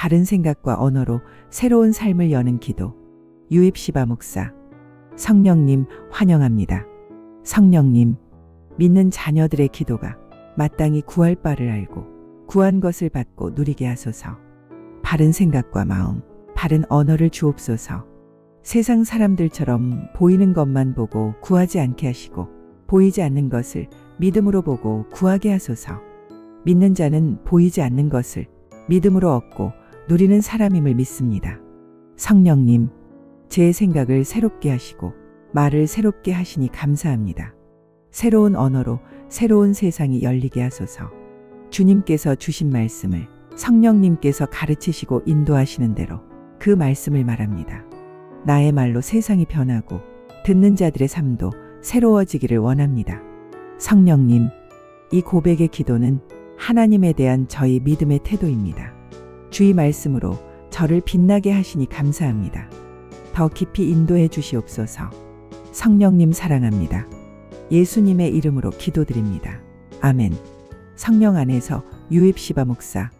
바른 생각과 언어로 새로운 삶을 여는 기도. 유입시바 목사. 성령님 환영합니다. 성령님, 믿는 자녀들의 기도가 마땅히 구할 바를 알고 구한 것을 받고 누리게 하소서. 바른 생각과 마음, 바른 언어를 주옵소서. 세상 사람들처럼 보이는 것만 보고 구하지 않게 하시고 보이지 않는 것을 믿음으로 보고 구하게 하소서. 믿는 자는 보이지 않는 것을 믿음으로 얻고 누리는 사람임을 믿습니다. 성령님, 제 생각을 새롭게 하시고 말을 새롭게 하시니 감사합니다. 새로운 언어로 새로운 세상이 열리게 하소서. 주님께서 주신 말씀을 성령님께서 가르치시고 인도하시는 대로 그 말씀을 말합니다. 나의 말로 세상이 변하고 듣는 자들의 삶도 새로워지기를 원합니다. 성령님, 이 고백의 기도는 하나님에 대한 저희 믿음의 태도입니다. 주의 말씀으로 저를 빛나게 하시니 감사합니다. 더 깊이 인도해 주시옵소서. 성령님 사랑합니다. 예수님의 이름으로 기도드립니다. 아멘. 성령 안에서 유입시바 목사